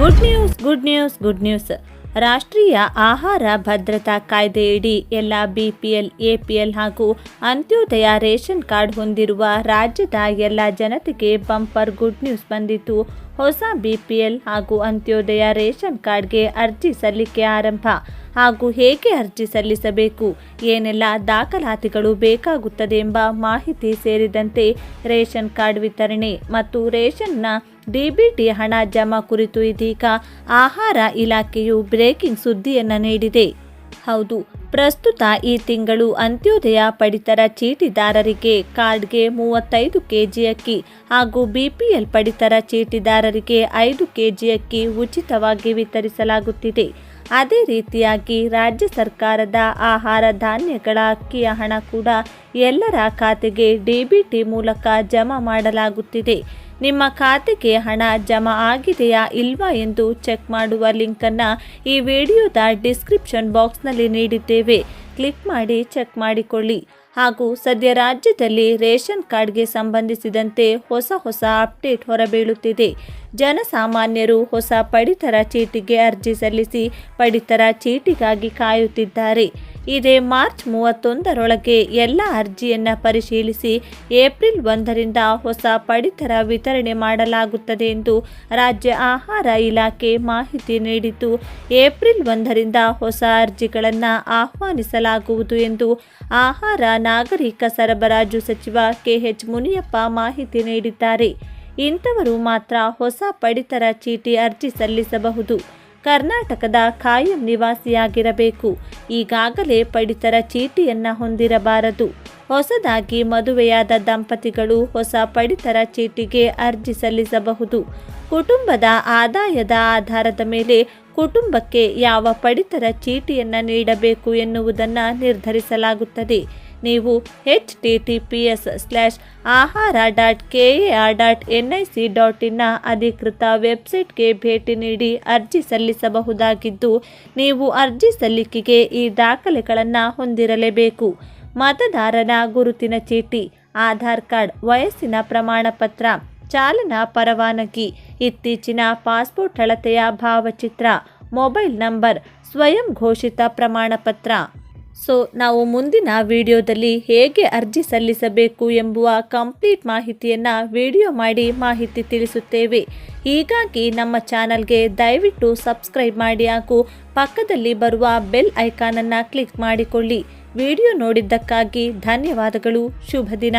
Good news good news good news. ರಾಷ್ಟ್ರೀಯ ಆಹಾರ ಭದ್ರತಾ ಕಾಯ್ದೆಯಡಿ ಎಲ್ಲ ಬಿಪಿಎಲ್, ಎಪಿಎಲ್ ಹಾಗೂ ಅಂತ್ಯೋದಯ ರೇಷನ್ ಕಾರ್ಡ್ ಹೊಂದಿರುವ ರಾಜ್ಯದ ಎಲ್ಲ ಜನತೆಗೆ ಬಂಪರ್ ಗುಡ್ ನ್ಯೂಸ್ ಬಂದಿದ್ದು ಹೊಸ ಬಿಪಿಎಲ್ ಹಾಗೂ ಅಂತ್ಯೋದಯ ರೇಷನ್ ಕಾರ್ಡ್ಗೆ ಅರ್ಜಿ ಸಲ್ಲಿಕೆ ಆರಂಭ. ಹಾಗೂ ಹೇಗೆ ಅರ್ಜಿ ಸಲ್ಲಿಸಬೇಕು? ಏನೆಲ್ಲ ದಾಖಲಾತಿಗಳು ಬೇಕಾಗುತ್ತದೆ ಎಂಬ ಮಾಹಿತಿ ಸೇರಿದಂತೆ ರೇಷನ್ ಕಾರ್ಡ್ ವಿತರಣೆ ಮತ್ತು ರೇಷನ್ನ ಡಿಬಿಟಿ ಹಣ ಜಮಾ ಕುರಿತು ಇದೀಗ ಆಹಾರ ಇಲಾಖೆಯು ಬ್ರೇಕಿಂಗ್ ಸುದ್ದಿಯನ್ನು ನೀಡಿದೆ. ಹೌದು ಪ್ರಸ್ತುತ ಈ ತಿಂಗಳು ಅಂತ್ಯೋದಯ ಪಡಿತರ ಚೀಟಿದಾರರಿಗೆ ಕಾರ್ಡ್ಗೆ ಮೂವತ್ತೈದು ಕೆಜಿ ಅಕ್ಕಿ ಹಾಗೂ ಬಿಪಿಎಲ್ ಪಡಿತರ ಚೀಟಿದಾರರಿಗೆ ಐದು ಕೆಜಿ ಅಕ್ಕಿ ಉಚಿತವಾಗಿ ವಿತರಿಸಲಾಗುತ್ತಿದೆ. ಅದೇ ರೀತಿಯಾಗಿ ರಾಜ್ಯ ಸರ್ಕಾರದ ಆಹಾರ ಧಾನ್ಯಗಳ ಅಕ್ಕಿಯ ಹಣ ಕೂಡ ಎಲ್ಲರ ಖಾತೆಗೆ ಡಿಬಿಟಿ ಮೂಲಕ ಜಮಾ ಮಾಡಲಾಗುತ್ತಿದೆ. ನಿಮ್ಮ ಖಾತೆಗೆ ಹಣ ಜಮಾ ಆಗಿದೆಯಾ ಇಲ್ವಾ ಎಂದು ಚೆಕ್ ಮಾಡುವ ಲಿಂಕನ್ನು ಈ ವಿಡಿಯೋದ ಡಿಸ್ಕ್ರಿಪ್ಷನ್ ಬಾಕ್ಸ್ನಲ್ಲಿ ನೀಡಿದ್ದೇವೆ. ಕ್ಲಿಕ್ ಮಾಡಿ ಚೆಕ್ ಮಾಡಿಕೊಳ್ಳಿ. ಹಾಗೂ ಸದ್ಯ ರಾಜ್ಯದಲ್ಲಿ ರೇಷನ್ ಕಾರ್ಡ್ಗೆ ಸಂಬಂಧಿಸಿದಂತೆ ಹೊಸ ಹೊಸ ಅಪ್ಡೇಟ್ ಹೊರಬೀಳುತ್ತಿದೆ. ಜನಸಾಮಾನ್ಯರು ಹೊಸ ಪಡಿತರ ಚೀಟಿಗೆ ಅರ್ಜಿ ಸಲ್ಲಿಸಿ ಪಡಿತರ ಚೀಟಿಗಾಗಿ ಕಾಯುತ್ತಿದ್ದಾರೆ. ಇದೇ ಮಾರ್ಚ್ ಮೂವತ್ತೊಂದರೊಳಗೆ ಎಲ್ಲ ಅರ್ಜಿಯನ್ನು ಪರಿಶೀಲಿಸಿ ಏಪ್ರಿಲ್ ಒಂದರಿಂದ ಹೊಸ ಪಡಿತರ ವಿತರಣೆ ಮಾಡಲಾಗುತ್ತದೆ ಎಂದು ರಾಜ್ಯ ಆಹಾರ ಇಲಾಖೆ ಮಾಹಿತಿ ನೀಡಿತು. ಏಪ್ರಿಲ್ ಒಂದರಿಂದ ಹೊಸ ಅರ್ಜಿಗಳನ್ನು ಆಹ್ವಾನಿಸಲಾಗುವುದು ಎಂದು ಆಹಾರ ನಾಗರಿಕ ಸರಬರಾಜು ಸಚಿವ ಕೆಎಚ್ ಮುನಿಯಪ್ಪ ಮಾಹಿತಿ ನೀಡಿದ್ದಾರೆ. ಇಂಥವರು ಮಾತ್ರ ಹೊಸ ಪಡಿತರ ಚೀಟಿ ಅರ್ಜಿ ಸಲ್ಲಿಸಬಹುದು. ಕರ್ನಾಟಕದ ಖಾಯಂ ನಿವಾಸಿಯಾಗಿರಬೇಕು. ಈಗಾಗಲೇ ಪಡಿತರ ಚೀಟಿಯನ್ನು ಹೊಂದಿರಬಾರದು. ಹೊಸದಾಗಿ ಮದುವೆಯಾದ ದಂಪತಿಗಳು ಹೊಸ ಪಡಿತರ ಚೀಟಿಗೆ ಅರ್ಜಿ ಸಲ್ಲಿಸಬಹುದು. ಕುಟುಂಬದ ಆದಾಯದ ಆಧಾರದ ಮೇಲೆ ಕುಟುಂಬಕ್ಕೆ ಯಾವ ಪಡಿತರ ಚೀಟಿಯನ್ನು ನೀಡಬೇಕು ಎನ್ನುವುದನ್ನು ನಿರ್ಧರಿಸಲಾಗುತ್ತದೆ. ನೀವು H T T P S slash ahara dot K A R dot N I C dot ಇನ್ನ ಅಧಿಕೃತ ವೆಬ್ಸೈಟ್ಗೆ ಭೇಟಿ ನೀಡಿ ಅರ್ಜಿ ಸಲ್ಲಿಸಬಹುದಾಗಿದ್ದು, ನೀವು ಅರ್ಜಿ ಸಲ್ಲಿಕೆಗೆ ಈ ದಾಖಲೆಗಳನ್ನು ಹೊಂದಿರಲೇಬೇಕು. ಮತದಾರನ ಗುರುತಿನ ಚೀಟಿ, ಆಧಾರ್ ಕಾರ್ಡ್, ವಯಸ್ಸಿನ ಪ್ರಮಾಣಪತ್ರ, ಚಾಲನಾ ಪರವಾನಗಿ, ಇತ್ತೀಚಿನ ಪಾಸ್ಪೋರ್ಟ್ ಅಳತೆಯ ಭಾವಚಿತ್ರ, ಮೊಬೈಲ್ ನಂಬರ್, ಸ್ವಯಂ ಘೋಷಿತ ಪ್ರಮಾಣ ಪತ್ರ ಸೊ ನಾವು ಮುಂದಿನ ವಿಡಿಯೋದಲ್ಲಿ ಹೇಗೆ ಅರ್ಜಿ ಸಲ್ಲಿಸಬೇಕು ಎಂಬುವ ಕಂಪ್ಲೀಟ್ ಮಾಹಿತಿಯನ್ನು ವಿಡಿಯೋ ಮಾಡಿ ಮಾಹಿತಿ ತಿಳಿಸುತ್ತೇವೆ. ಹೀಗಾಗಿ ನಮ್ಮ ಚಾನಲ್ಗೆ ದಯವಿಟ್ಟು ಸಬ್ಸ್ಕ್ರೈಬ್ ಮಾಡಿ ಹಾಗೂ ಪಕ್ಕದಲ್ಲಿ ಬರುವ ಬೆಲ್ ಐಕಾನನ್ನು ಕ್ಲಿಕ್ ಮಾಡಿಕೊಳ್ಳಿ. ವಿಡಿಯೋ ನೋಡಿದ್ದಕ್ಕಾಗಿ ಧನ್ಯವಾದಗಳು. ಶುಭ ದಿನ.